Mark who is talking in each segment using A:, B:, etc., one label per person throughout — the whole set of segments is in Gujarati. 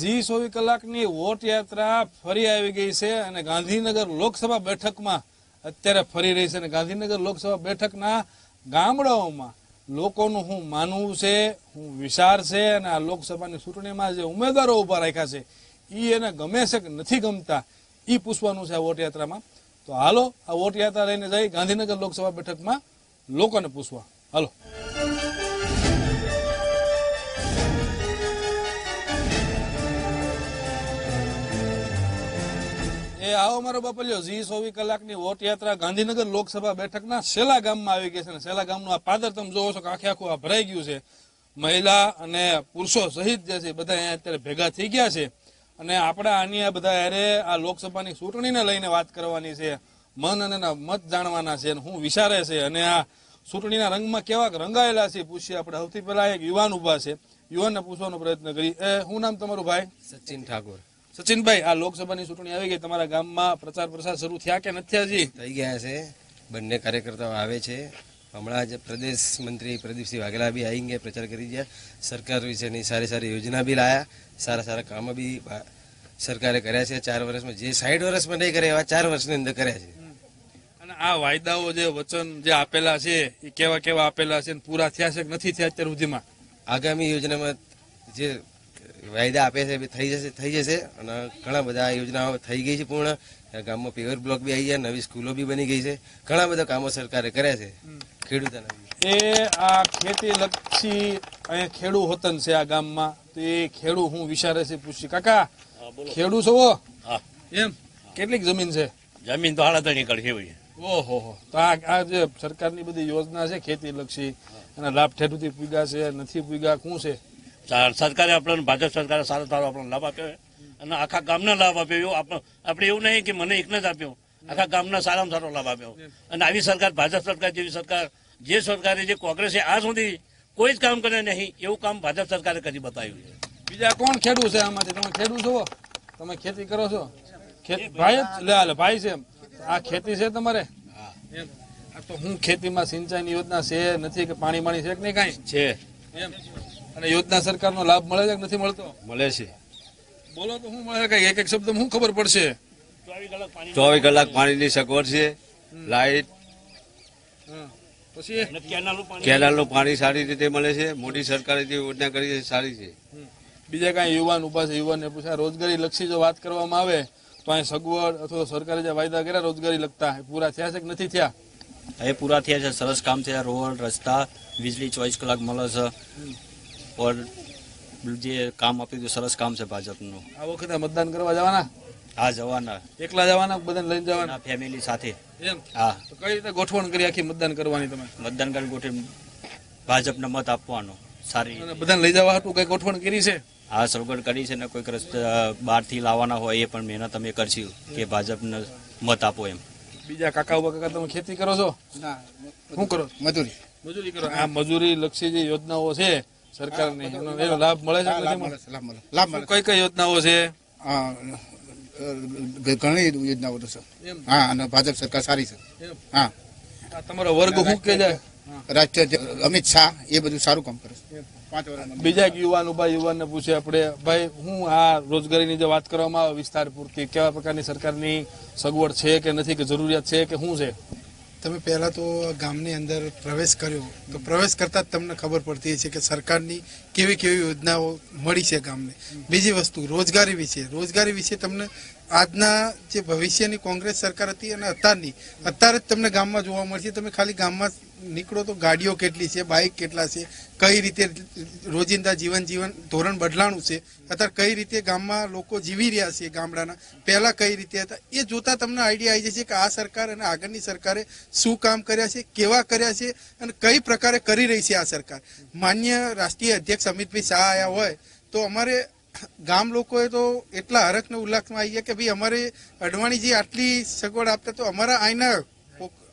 A: ઝી ચોવીસ કલાકની વોટ યાત્રા ફરી આવી ગઈ છે અને ગાંધીનગર લોકસભા બેઠકમાં અત્યારે ફરી રહી છે અને ગાંધીનગર લોકસભા બેઠકના ગામડાઓમાં લોકોનું હું માનવું છે, હું વિચાર છે અને આ લોકસભાની ચૂંટણીમાં જે ઉમેદવારો ઊભા રાખ્યા છે એ એને ગમે છે કે નથી ગમતા એ પૂછવાનું છે આ વોટ યાત્રામાં. તો હાલો, આ વોટ યાત્રા લઈને જઈ ગાંધીનગર લોકસભા બેઠકમાં લોકોને પૂછવા. હાલો. એ આવો મારો બાપલ્યો ઝી ચોવીસ કલાકની વોટ યાત્રા ગાંધીનગર લોકસભા બેઠકના સેલા ગામમાં આવી ગઈ છે અને સેલા ગામનું આ પાદર તમે જોવો છો કે આખે આખું આ ભરાઈ ગયું છે. મહિલા અને પુરુષો સહિત જે છે બધા અહીંયા અત્યારે ભેગા થઈ ગયા છે. અને આપણે આની આ બધા હારે આ લોકસભાની ચૂંટણીને લઈને વાત કરવાની છે. મન અને મત જાણવાના છે અને હું વિચારે છે. અને આ ચૂંટણીના રંગમાં કેવા રંગાયેલા છે, પૂછીએ આપણે. સૌથી પહેલા એક યુવાન ઊભા છે. યુવાનને પૂછવાનો પ્રયત્ન કરી એ, શું નામ તમારું ભાઈ?
B: સચિન ઠાકોર.
A: સચિનભાઈ આ લોકસભાની ચૂંટણી આવી ગઈ. તમારા ગામમાં પ્રચાર પ્રસાર શરૂ થયા કે નથી થયા હજી
B: થઈ ગયા છે. બંને કાર્યકર્તાઓ આવે છે. હમણાં જ પ્રદેશ મંત્રી પ્રદીપસિંહ વાઘેલા બી આવી ગયા પ્રચાર કરી ગયા સરકાર વિશેની સારી સારી યોજના બી લાયા. સારા સારા કામો બી સરકારે કર્યા છે. ચાર વર્ષમાં જે સાઠ વર્ષમાં નહીં કરે એવા ચાર વર્ષની અંદર કર્યા છે.
A: અને આ વાયદાઓ જે વચન જે આપેલા છે એ કેવા કેવા આપેલા છે પૂરા થયા છે કે નથી થયા અત્યાર સુધીમાં?
B: આગામી યોજનામાં જે વાયદા આપે છે થઈ જશે થઈ જશે. અને ઘણા બધા યોજનાઓ થઈ ગઈ છે પૂર્ણ. ગામમાં પેવર બ્લોક બી આવી ગયા નવી સ્કૂલો બી બની ગઈ છે. ઘણા બધા કામો સરકારે કર્યા છે. ખેડૂતોના
A: એ આ ખેતી લક્ષી અહીંયા ખેડૂ હોતન છે આ ગામમાં. તો એ ખેડૂ હું વિચારે છે પૂછી કાકા ખેડૂ છો
C: હા?
A: એમ? કેટલીક જમીન છે?
C: જમીન તો હાલત કરશે ભાઈ
A: ઓહો હો. તો આ આ જે સરકારની બધી યોજના છે ખેતી લક્ષી એના લાભ ઠેઠુથી પૂગ્યા છે નથી પૂગ્યા શું છે?
C: સરકારે આપણને ભાજપ સરકારે સારો સારો આપણને લાભ આપ્યો છે. અને આખા ગામને લાભ આપ્યો. એવો આપ- આપણે એવું નહીં કે મને એકને જ આપ્યો. આખા ગામના સારામાં સારો લાભ આપ્યો. અને આવી સરકાર ભાજપ સરકાર જેવી સરકાર જે સરકારે જે કોંગ્રેસે આ સુધી કોઈ જ કામ કરે નહીં એવું કામ ભાજપ સરકારે કરી બતાવ્યું છે.
A: બીજા કોણ ખેડૂ છે આમાંથી? તમે ખેડૂ છો? તમે ખેતી કરો છો? ખેત- ભાઈ લે ભાઈ છે. આ ખેતી છે તમારે? તો હું ખેતીમાં સિંચાઈની યોજના છે નથી કે પાણી પાણી છે કે નહીં કાંઈ?
C: છે.
A: એમ. અને યોજના સરકારનો લાભ મળે છે કે નથી મળતો?
C: મળે છે.
A: બોલો તો શું મળે? કઈ એક એક શબ્દ શું ખબર પડશે?
D: ચોવીસ કલાક પાણીની સગવડ છે. લાઇટ
A: પછી?
D: કેનાલનું પાણી સારી રીતે મળે છે. મોદી સરકારે જે યોજના કરી છે સારી છે.
A: બીજા કાંઈ યુવાન ઊભા છે યુવાનને પૂછ્યા રોજગારી લક્ષી જો વાત કરવામાં આવે તો અહીં સગવડ અથવા તો સરકારે જે વાયદા કર્યા રોજગારી લગતા એ પૂરા થયા છે કે નથી થયા?
E: એ પૂરા થયા છે. સરસ કામ થયા રોડ રસ્તા વીજળી ચોવીસ કલાક મળે છે. ઓર જે કામ આપ્યું હતું સરસ કામ છે ભાજપનું
A: આ વખતે મતદાન કરવા જવાના?
E: આ જવાના.
A: એકલા જવાના બધાને લઈને જવાના?
E: ફેમિલી સાથે.
A: એમ?
E: હા.
A: તો કઈ રીતે ગોઠવણ કરી આખી મતદાન કરવાની તમે?
E: મતદાન કરી ગોઠવી ભાજપને મત આપવાનો. સારી
A: અને બધાને લઈ જવા હતું? કઈ ગોઠવણ કરી છે?
E: હા સગવડ કરી છે ને કોઈક રસ્તા બહારથી લાવવાના હોય એ પણ મહેનત અમે કરશું કે ભાજપને મત આપો એમ.
A: બીજા કાકા ઊભા કાકા તમે ખેતી કરો છો? શું કરો?
F: મજૂરી.
A: મજૂરી કરો. આ મજૂરી લક્ષી જે યોજનાઓ છે સરકારની એનો લાભ મળે છે
F: લાભ મળે લાભ મળે લાભ મળે
A: કઈ કઈ યોજનાઓ છે?
F: ઘણી યોજનાઓ તો છે. હા અને ભાજપ સરકાર સારી છે. હા.
A: તમારો વર્ગ શું કે જાય
F: રાષ્ટ્રીય અમિત શાહ એ બધું સારું કામ કરે છે.
A: બીજા એક યુવાન ઊભા યુવાનને પૂછે આપણે ભાઈ હું આ રોજગારીની જે વાત કરવામાં આવે વિસ્તાર પૂરતી કેવા પ્રકારની સરકારની સગવડ છે કે નથી કે જરૂરિયાત છે કે શું છે?
G: તમે પહેલા તો ગામની અંદર પ્રવેશ કર્યો. તો પ્રવેશ કરતા જ તમને ખબર પડતી છે કે સરકારની કેવી કેવી યોજનાઓ મળી છે ગામને. બીજી વસ્તુ, રોજગારી વિશે. રોજગારી વિશે તમને આજના જે ભવિષ્યની કોંગ્રેસ સરકાર હતી અને અત્યારની, અત્યારે જ તમને ગામમાં જોવા મળશે, તમે ખાલી ગામમાં નીકળો તો ગાડીઓ કેટલી છે બાઇક કેટલા છે, કઈ રીતે રોજિંદા જીવન જીવન ધોરણ બદલાણું છે, અત્યારે કઈ રીતે ગામમાં લોકો જીવી રહ્યા છે ગામડાના, પહેલા કઈ રીતે હતા, એ જોતા તમને આઈડિયા આવી જશે કે આ સરકાર અને આગળની સરકારે શું કામ કર્યા છે, કેવા કર્યા છે અને કઈ પ્રકારે કરી રહી છે આ સરકાર. માન્ય રાષ્ટ્રીય અધ્યક્ષ અમિતભાઈ શાહ આયા હોય તો અમારે ગામ લોકોએ તો એટલા હરખને ઉલ્લાસમાં આવી ગયા કે ભાઈ અમારે અડવાણીજી આટલી સગવડ આપતા તો અમારા આઈના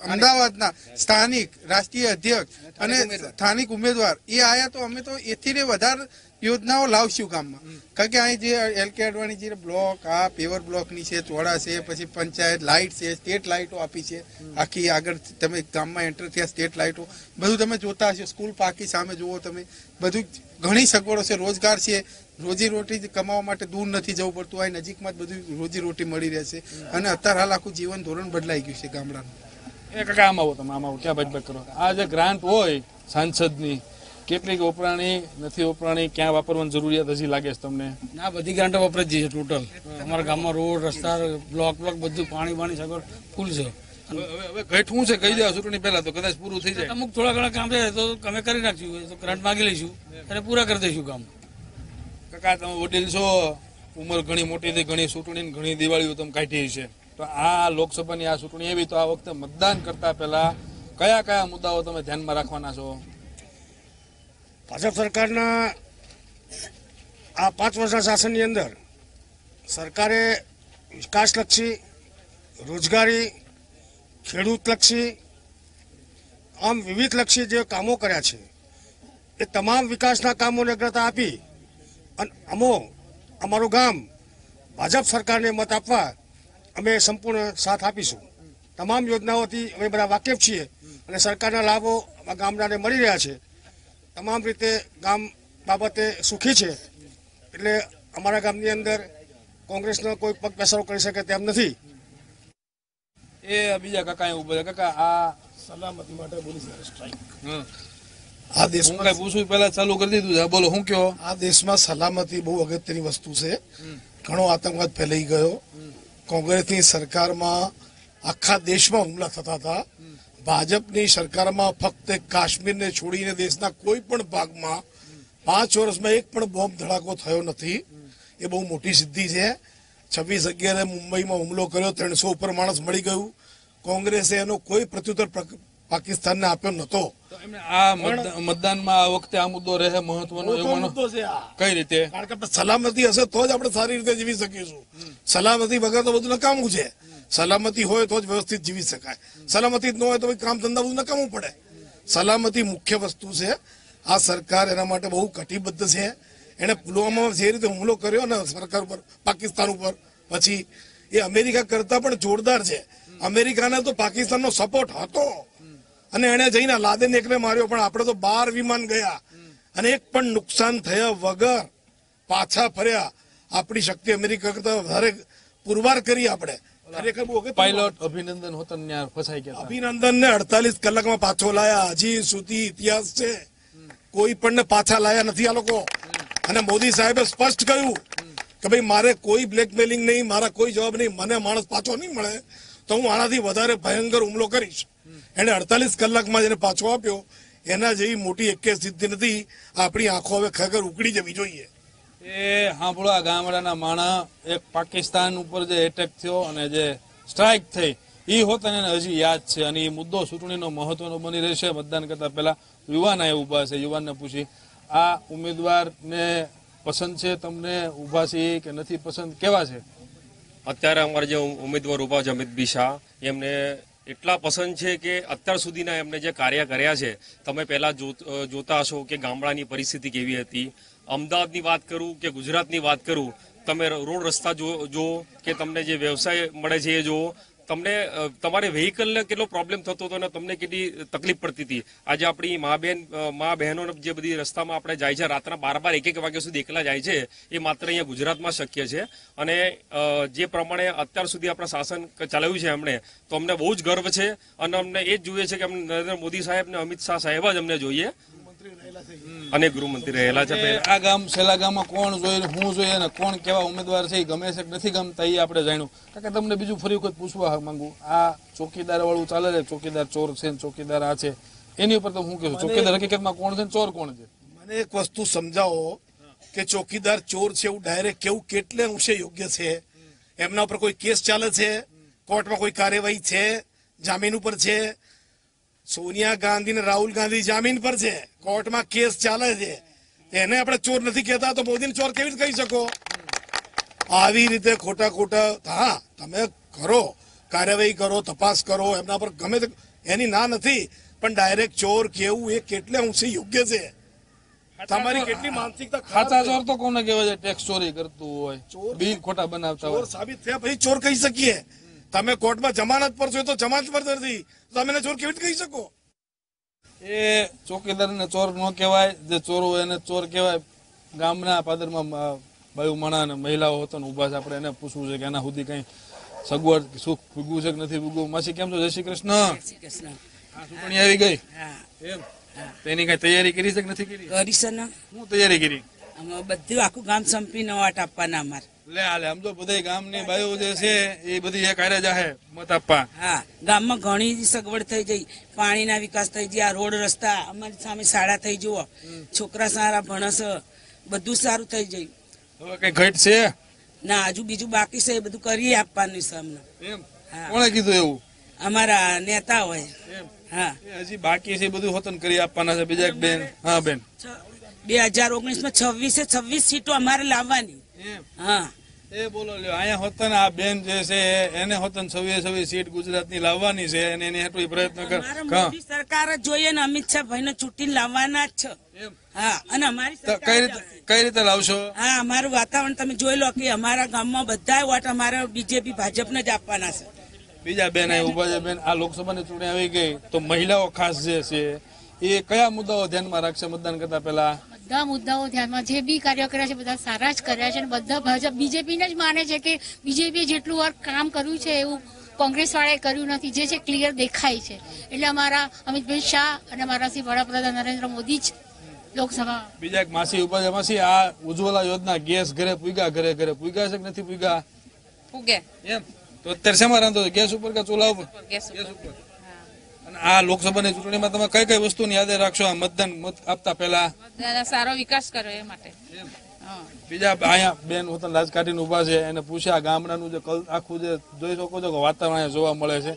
G: અમદાવાદના સ્થાનિક રાષ્ટ્રીય અધ્યક્ષ અને સ્થાનિક ઉમેદવાર. એ આયા તો અમે તો એથી ને વધારે યોજનાઓ લાવશું ગામમાં. કારણ કે અહીં જે એલ કે અડવાણીજી બ્લોક આ પેવર બ્લોકની છે ચોડા છે પછી પંચાયત લાઇટ છે સ્ટેટ લાઇટો આપી છે. આખી આગળ તમે ગામમાં એન્ટર થયા સ્ટેટ લાઇટો. બધું તમે જોતા હશો. સ્કૂલ પાકી સામે જુઓ તમે. બધું ઘણી સગવડો છે રોજગાર છે. રોજી રોટી જ કમાવા માટે દૂર નથી જવું પડતું. આ નજીકમાં જ બધું રોજી રોટી મળી રહે છે. અને અત્યારે હાલ આખું જીવન ધોરણ બદલાઈ ગયું છે ગામડાનું.
A: એ કાકા આમ આવો તમે આમ આવો. ક્યાં ભજભજ કરો? આ જે ગ્રાન્ટ હોય સાંસદની કેટલીક વપરાણી નથી વપરાણી ક્યાં વાપરવાની જરૂરિયાત હજી લાગે છે તમને?
H: ના બધી ગ્રાન્ટો વપરાય જ છે ટોટલ. અમારા ગામમાં રોડ રસ્તા બ્લોક બ્લોક બધું પાણી પાણી સગવડ ફૂલ છે.
A: હવે શું છે કહી દેવા ચૂંટણી પહેલા તો કદાચ પૂરું થઈ જાય.
H: અમુક થોડા ઘણા કામ છે તો અમે કરી નાખશું તો ગ્રાન્ટ માગી લઈશું. અને પૂરા કરી દઈશું કામ.
A: કાકા, તમે વડીલ છો, ઉંમર ઘણી મોટી થઈ, ઘણી ચૂંટણી ઘણી દિવાળીઓ તમે કાઢી છે. તો આ લોકસભાની આ ચૂંટણી એવી તો આ વખતે મતદાન કરતા પહેલા કયા કયા મુદ્દાઓ તમે ધ્યાનમાં રાખવાના છો?
I: ભાજપ સરકારના આ પાંચ વર્ષના શાસનની અંદર સરકારે વિકાસલક્ષી, રોજગારી, ખેડૂતલક્ષી, આમ વિવિધલક્ષી જે કામો કર્યા છે, એ તમામ વિકાસના કામોને અગ્રતા આપી અને અમો અમારું ગામ ભાજપ સરકારને મત આપવા અમે સંપૂર્ણ સાથ આપીશું. તમામ યોજનાઓથી અમે બધા વાકેફ છીએ અને સરકારના લાભો આ ગામડાને મળી રહ્યા છે. તમામ રીતે ગામ બાબતે સુખી છે. એટલે અમારા ગામની અંદર કોંગ્રેસનો કોઈ પગ પેસારો કરી શકે તેમ નથી.
A: એ બીજા કાકા એવું બધા કાકા આ
J: સલામતી માટે પોલીસ સ્ટ્રાઇક. આ દેશમાં
A: પૂછવું પહેલા ચાલુ કરી દીધું છે. બોલો હું કયો
J: આ દેશમાં સલામતી બહુ અગત્યની વસ્તુ છે. ઘણો આતંકવાદ ફેલાઈ ગયો. કોંગ્રેસની સરકારમાં આખા દેશમાં હુમલા થતા હતા. ભાજપની સરકારમાં ફક્ત કાશ્મીરને છોડીને દેશના કોઈ પણ ભાગમાં પાંચ વર્ષમાં એક પણ બોમ્બ ધડાકો થયો નથી. એ બહુ મોટી સિદ્ધિ છે. છવ્વીસ અગિયારે મુંબઈમાં હુમલો કર્યો. ત્રણસો ઉપર માણસ મળી ગયું. કોંગ્રેસે એનો કોઈ પ્રત્યુત્તર પ્ર- પાકિસ્તાનને આપ્યો નહોતો.
A: આ મતદાનમાં આ વખતે આ મુદ્દો રહે મહત્વનો
J: મોટો
A: એવું માનો
J: મુદ્દો છે આ.
A: કઈ રીતે?
J: કારણ કે સલામતી હશે તો જ આપણે સારી રીતે જીવી શકીશું સલામતી વગર તો બધું નકામું છે. સલામતી હોય તો જ વ્યવસ્થિત જીવી શકાય. સલામતી ન હોય તો કામ ધંધા બધું નકામું પડે. સલામતી મુખ્ય વસ્તુ છે. આ સરકાર એના માટે બહુ કટિબદ્ધ છે. એને પુલવામામાં જે રીતે હુમલો કર્યો ને સરકાર ઉપર પાકિસ્તાન ઉપર પછી એ અમેરિકા કરતા પણ જોરદાર છે. અમેરિકાને તો પાકિસ્તાનનો સપોર્ટ હતો. અને એને જઈને લાદેન એકને માર્યો પણ આપણે તો બાર વિમાન ગયા. અને એક પણ નુકસાન થયા વગર પાછા ફર્યા. આપણી શક્તિ અમેરિકા કરતા વધારે પુરવાર કરી આપણે.
A: પાયલોટ અભિનંદન હોતન ફસાઈ ગયા
J: અભિનંદન ને અડતાલીસ કલાકમાં પાછો લાયા. હજી સુધી ઇતિહાસ છે. કોઈ પણ ને પાછા લાયા નથી આ લોકો. અને મોદી સાહેબે સ્પષ્ટ કહ્યું કે ભાઈ મારે કોઈ બ્લેકમેલિંગ નહીં મારા કોઈ જવાબ નહીં. મને માણસ પાછો નહીં મળે તો હું આનાથી વધારે ભયંકર હુમલો કરીશ. એને અડતાલીસ કલાકમાં જેને પાછો આપ્યો. એના જેવી મોટી એકે સિદ્ધિ નથી. આપણી આંખો હવે ખરેખર ઉકળી જવી જોઈએ.
A: એ હાંભળા આ ગામડાના માણા એક પાકિસ્તાન ઉપર જે એટેક થયો અને જે સ્ટ્રાઇક થઈ એ હોત એને હજી યાદ છે. અને એ મુદ્દો ચૂંટણીનો મહત્વનો બની રહેશે. મતદાન કરતા પહેલા યુવાન અહીંયા ઊભા છે. યુવાનને પૂછી આ ઉમેદવારને પસંદ છે? તમને ઊભા છે કે નથી પસંદ? કેવા છે?
K: અત્યારે અમારા જે ઉમેદવાર ઊભા છે અમિત બી શાહ એમને એટલા પસંદ છે કે અત્યાર સુધીના એમને જે કાર્ય કર્યા છે, તમે પહેલાં જોતા હશો કે ગામડાની પરિસ્થિતિ કેવી હતી. અમદાવાદની વાત કરું કે ગુજરાતની વાત કરું, તમે રોડ રસ્તા જો કે તમને જે વ્યવસાય મળે છે એ જુઓ તમને તમારે વ્હીકલને કેટલો પ્રોબ્લેમ થતો હતો અને તમને કેટલી તકલીફ પડતી હતી? આજે આપણી મા બેન મા બહેનો જે બધી રસ્તામાં આપણે જાય છે, રાતના બાર બાર એક એક વાગ્યા સુધી એકલા જાય છે, એ માત્ર અહીંયા ગુજરાતમાં શક્ય છે. અને જે પ્રમાણે અત્યાર સુધી આપણા શાસન ચલાવ્યું છે એમણે, તો અમને બહુ જ ગર્વ છે. અને અમને એ જ જોઈએ છે કે નરેન્દ્ર મોદી સાહેબ ને અમિત શાહ સાહેબ જ અમને જોઈએ. અને ગૃહમંત્રી રહેલા છે.
A: આ ગામ છેલ્લા ગામમાં કોણ જોઈએ હું જોઈએ અને કોણ કેવા ઉમેદવાર છે એ ગમે છે કે નથી ગમતા એ આપણે જાણ્યું. કારણ કે તમને બીજું ફરી વખત પૂછવા માંગુ. આ ચોકીદાર વાળું ચાલે છે ચોકીદાર ચોર છે ચોકીદાર આ છે. એની ઉપર તો હું કહું ચોકીદાર હકીકતમાં કોણ છે ચોર કોણ છે?
J: મને એક વસ્તુ સમજાવો કે ચોકીદાર ચોર છે એવું ડાયરેક્ટ કેવું કેટલે અંશે યોગ્ય છે? એમના ઉપર કોઈ કેસ ચાલે છે? કોર્ટમાં કોઈ કાર્યવાહી છે? જામીન ઉપર છે? સોનિયા ગાંધી ને રાહુલ ગાંધી જામીન પર છે. કોર્ટમાં કેસ ચાલે છે. એને આપણે ચોર નથી કહેતા તો મોદીને ચોર કેવી રીતે કહી શકો? આવી રીતે ખોટા ખોટા હા તમે કરો કાર્યવાહી કરો તપાસ કરો એમના પર ગમે તે એની ના નથી પણ ડાયરેક્ટ ચોર કેવું એ કેટલે અંશે યોગ્ય છે. તમારી કેટલી માનસિકતા
A: ખાતા ચોર તો કોને કહેવાય છે ટેક્સ ચોરી કરતું હોય બિલ ખોટા બનાવતા
J: ચોર
A: હોય?
J: સાબિત થયા પછી ચોર કહી શકીએ. તમે કોર્ટમાં જમાનત પર છો તો જમાનત પર નથી. તમે એને ચોર કેવી રીતે કહી શકો?
A: એ ચોકીદારને ચોર ન કહેવાય જે ચોર હોય એને ચોર કહેવાય. ગામના પાદરમાં બાયુ માણા અને મહિલાઓ હતો ને ઊભા છે. આપણે એને પૂછવું છે કે એના સુધી કઈ સગવડ સુખ ભૂગવું છે કે નથી ભૂગવું? માસી કેમ છો? જય શ્રી કૃષ્ણ. આ ચૂંટણી આવી ગઈ? એમ? તેની કઈ તૈયારી કરી છે કે નથી કરી?
L: કરી છે ને.
A: શું તૈયારી કરી?
L: બધું આખું ગામ સંપીને વાટ આપવાના અમારે.
A: લે હાલે આમ તો બધા ગામની બાયો જે છે એ બધી એક હારે જાહે મત આપવા.
L: હા ગામમાં ઘણી સગવડ થઈ જઈ પાણીના વિકાસ થઈ ગયા આ રોડ રસ્તા અમારી સામે શાળા થઈ જુઓ. છોકરા સારા ભણસ બધું સારું થઈ
A: હવે કઈ ઘટ છે?
L: ના હજુ બીજું બાકી છે એ બધું કરી આપવાનું છે અમને.
A: કોણે કીધું એવું?
L: અમારા નેતા હોય. હા.
A: હજી બાકી છે એ બધું હોતન કરી આપવાના છે બીજા બેન. હા બેન.
L: બે હજાર ઓગણીસમાં છવ્વીસે છવ્વીસ સીટો અમારે લાવવાની. હા.
A: એ બોલો લ્યો અહીંયા હોતન આ બેન જે છે એને હોતન છવ્વીસ છવ્વીસ સીટ ગુજરાતની લાવવાની છે અને એની હેઠળ પ્રયત્ન કર.
L: મોદી સરકાર જ જોઈએ ને અમિત શાહ ભાઈ ચૂંટીને લાવવાના જ છે. હા અને અમારી
A: કઈ રીતે કઈ રીતે લાવશો?
L: હા અમારું વાતાવરણ તમે જોઈ લો કે અમારા ગામમાં બધા વોટ અમારે બીજેપી ભાજપને જ આપવાના છે.
A: બીજા બેન અહીં ઊભા છે. બેન આ લોકસભાની ચૂંટણી આવી ગઈ તો મહિલાઓ ખાસ જે છે એ કયા મુદ્દાઓ ધ્યાનમાં રાખશે મતદાન કરતા પહેલા?
M: બધા મુદ્દાઓ ધ્યાનમાં જે બી કાર્ય કર્યા છે બધા સારા જ કર્યા છે અને બધા ભાજપ બીજેપીને જ માને છે કે બીજેપીએ જેટલું વર્ક કામ કર્યું છે એવું કોંગ્રેસ વાળાએ કર્યું નથી. જે છે ક્લિયર દેખાય છે. એટલે અમારા અમિતભાઈ શાહ અને અમારા શ્રી વડાપ્રધાન નરેન્દ્ર મોદી જ લોકસભા
A: બીજા એક માસી ઉપર માસી આ ઉજ્જવલા યોજના ગેસ ઘરે પૂગા ઘરે ઘરે પૂગા છે કે નથી પૂગા
N: પૂગે.
A: એમ? તો અત્યારે શેમાં રાંધો ગેસ ઉપર કે ચૂલા ઉપર.
N: ગેસ
A: ઉપર. આ લોકસભાની ચૂંટણીમાં તમે કઈ કઈ વસ્તુની યાદ રાખશો? આ મતદાન મત આપતા પહેલા?
N: સારો વિકાસ કરો એ માટે.
A: બીજા અહીંયા બેન વતન રાજકાઠી ઊભા છે એને પૂછ્યા ગામડાનું જે કલ આખું જે જોઈ શકો છો કે વાતાવરણ અહીંયા જોવા મળે છે.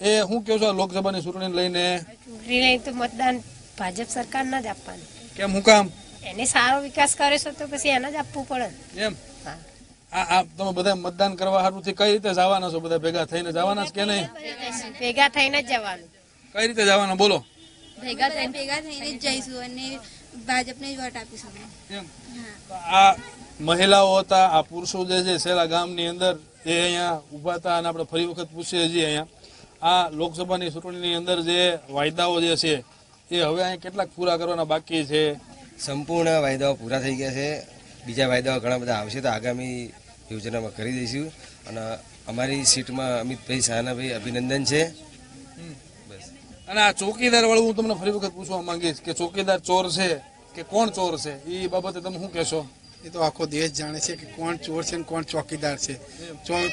A: એ હું કેવું છું લોકસભાની ચૂંટણી લઈને?
O: ચૂંટણી તો મતદાન ભાજપ સરકારના જ આપવાનું.
A: કેમ હું કામ?
O: એને સારો વિકાસ કરે છે તો પછી એને જ આપવું પડે.
A: એમ? આ આ તમે બધા મતદાન કરવા હારુંથી કઈ રીતે જવાના છો? બધા ભેગા થઈને જવાના છે કે નહીં?
O: ભેગા થઈને જ જવાનું.
A: કઈ રીતે જવાના? બોલો.
P: ભેગા થઈને ભેગા થઈને જ જઈશું અને ભાજપને જ વોટ આપીશું.
A: આ મહિલાઓ હતા આ પુરુષો જે છે સેલા ગામની અંદર એ અહીંયા ઊભા હતા અને આપણે ફરી વખત પૂછીએ છીએ અહીંયા. આ લોકસભાની ચૂંટણીની અંદર જે વાયદાઓ જે છે એ હવે અહીંયા કેટલાક પૂરા કરવાના બાકી છે?
B: સંપૂર્ણ વાયદાઓ પૂરા થઈ ગયા છે. બીજા વાયદાઓ ઘણા બધા આવશે તો આગામી યોજનામાં કરી દઈશું. અને અમારી સીટમાં અમિતભાઈ શાહનાભાઈ અભિનંદન છે.
A: અને આ ચોકીદાર વાળું હું તમને ફરી વખત પૂછવા માંગીશ કે ચોકીદાર ચોર છે કે કોણ ચોર છે? એ બાબતે તમે શું કહેશો?
G: એ તો આખો દેશ જાણે છે કે કોણ ચોર છે ને કોણ ચોકીદાર છે.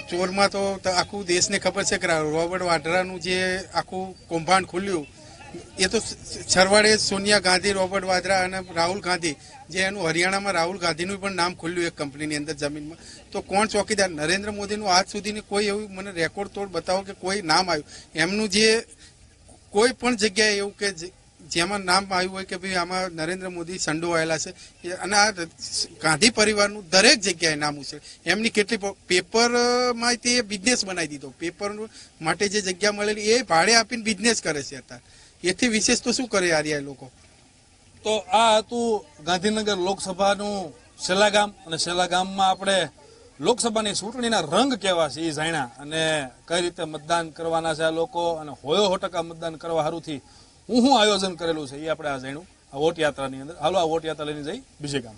G: ચોરમાં તો આખું દેશને ખબર છે કે રોબર્ટ વાડરાનું જે આખું કૌભાંડ ખુલ્યું એ તો સરવાળે સોનિયા ગાંધી રોબર્ટ વાડરા અને રાહુલ ગાંધી જે એનું હરિયાણામાં રાહુલ ગાંધીનું પણ નામ ખુલ્યું એક કંપનીની અંદર જમીનમાં. તો કોણ ચોકીદાર? નરેન્દ્ર મોદીનું આજ સુધીની કોઈ એવું મને રેકોર્ડ તોડ બતાવો કે કોઈ નામ આવ્યું. એમનું જે કોઈ પણ જગ્યાએ એવું કે જેમાં નામ આવ્યું હોય કે ભાઈ આમાં નરેન્દ્ર મોદી સંડોવાયેલા છે અને આ ગાંધી પરિવારનું દરેક જગ્યાએ નામ છે એમની કેટલી પેપરમાં તે બિઝનેસ બનાવી દીધો. પેપર માટે જે જગ્યા મળેલી, એ ભાડે આપીને બિઝનેસ કરે છે અત્યારે. એથી વિશેષ તો શું કરે આર્યા લોકો?
A: તો આ હતું ગાંધીનગર લોકસભાનું સેલા ગામ, અને સેલા ગામમાં આપણે લોકસભાની ચૂંટણીના રંગ કેવા છે એ જાણ્યા અને કઈ રીતે મતદાન કરવાના છે આ લોકો અને હોયો હો ટકા મતદાન કરવા હારુંથી હું શું આયોજન કરેલું છે એ આપણે આ જાણ્યું આ વોટ યાત્રાની અંદર. હાલો, આ વોટ યાત્રા લઈને જઈ બીજે ગામ.